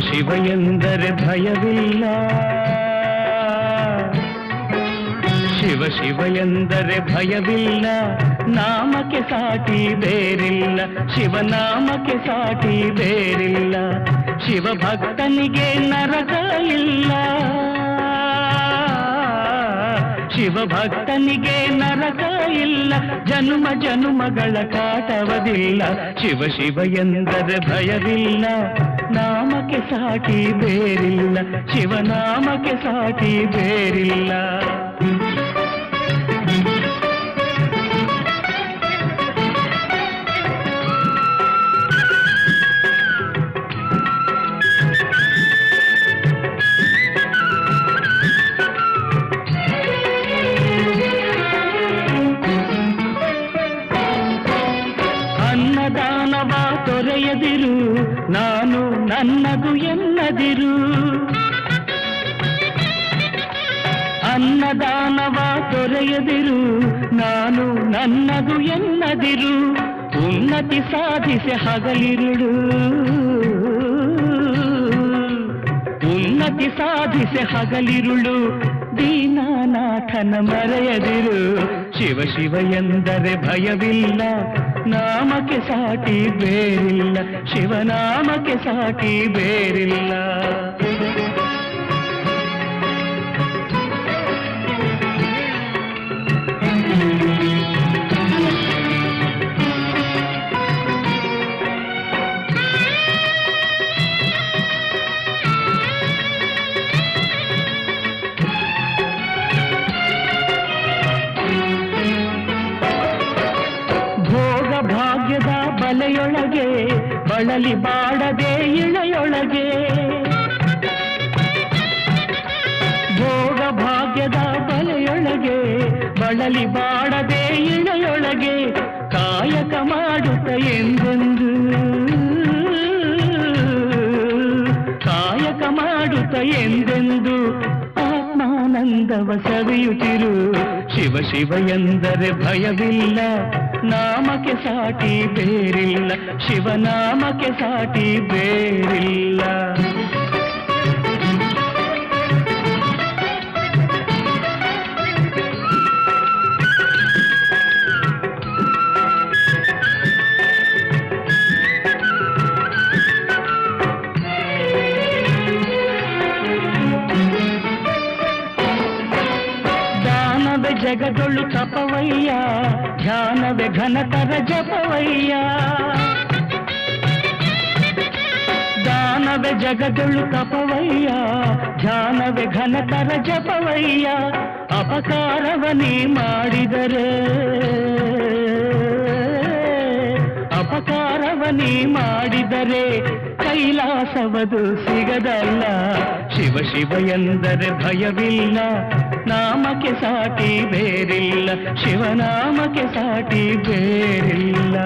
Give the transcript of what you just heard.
ಶಿವ ಭಯವಿಲ್ಲ. ಶಿವ ಶಿವ ಭಯವಿಲ್ಲ. ನಾಮಕ್ಕೆ ಸಾಟಿ ಬೇರಿಲ್ಲ. ಶಿವನಾಮಕ್ಕೆ ಸಾಟಿ ಬೇರಿಲ್ಲ. ಶಿವ ಭಕ್ತನಿಗೆ ನರಕ ಇಲ್ಲ. ಶಿವ ಭಕ್ತನಿಗೆ ನರಕ ಇಲ್ಲ, ಜನುಮ ಜನುಮಗಳ ಕಾಟವದಿಲ್ಲ, ಶಿವ ಶಿವ ಎಂದರೆ ಭಯವಿಲ್ಲ, ನಾಮಕ್ಕೆ ಸಾಟಿ ಬೇರಿಲ್ಲ ಶಿವನಾಮಕ್ಕೆ ಸಾಟಿ ಬೇರಿಲ್ಲ. ಅನ್ನದಾನವ ತೊರೆಯದಿರು ನಾನು ನನ್ನದು ಎನ್ನದಿರು. ಅನ್ನದಾನವ ತೊರೆಯದಿರು ನಾನು ನನ್ನದು ಎನ್ನದಿರು. ಉನ್ನತಿ ಸಾಧಿಸಿ ಹಗಲಿರುಳು. ಉನ್ನತಿ ಸಾಧಿಸಿ ಹಗಲಿರುಳು, ದೀನಾನಾಥನ ಮರೆಯದಿರು. ಶಿವ ಶಿವ ಎಂದರೆ ಭಯವಿಲ್ಲ ನಾಮಕ್ಕೆ ಸಾಟಿ ಬೇರಿಲ್ಲ ಶಿವನಾಮಕ್ಕೆ ಸಾಟಿ ಬೇರಿಲ್ಲ. ಭಾಗ್ಯದ ಬಲೆಯೊಳಗೆ, ಬಳಲಿ ಬಾಡದೆ ಇಳೆಯೊಳಗೆ. ಭೋಗ ಭಾಗ್ಯದ ಬಲೆಯೊಳಗೆ, ಬಳಲಿ ಬಾಡದೆ ಇಳೆಯೊಳಗೆ, ಕಾಯಕ ಮಾಡುತ್ತ ಎಂದೆಂದು. ಕಾಯಕ ಮಾಡುತ್ತ ಎಂದೆಂದು. ಆತ್ಮಾನಂದವ ಸವಿಯುತ್ತಿರು ಶಿವ ಶಿವ ಎಂದರೆ ಭಯವಿಲ್ಲ. ನಾಮಕ್ಕೆ ಸಾಟಿ ಬೇರಿಲ್ಲ. ಶಿವನಾಮಕ್ಕೆ ಸಾಟಿ ಬೇರಿಲ್ಲ. ಜಗದೊಳು ತಪವಯ್ಯ ಧ್ಯಾನವೇ ಘನತರ ಜಪವಯ್ಯ. ದಾನವೇ ಜಗದೊಳು ತಪವಯ್ಯ, ಧ್ಯಾನವೇ ಘನತರ ಜಪವಯ್ಯ. ಅಪಕಾರವನೇ ಮಾಡಿದರೆ ಅಪಕಾರವನೇ ಮಾಡಿದರೆ ಕೈಲಾಸವದು ಸಿಗದಲ್ಲ. ಶಿವ ಶಿವ ಎಂದರೆ ಭಯವಿಲ್ಲ ನಾಮಕ್ಕೆ ಸಾಟಿ ಬೇರಿಲ್ಲ ಶಿವನಾಮಕ್ಕೆ ಸಾಟಿ ಬೇರಿಲ್ಲ.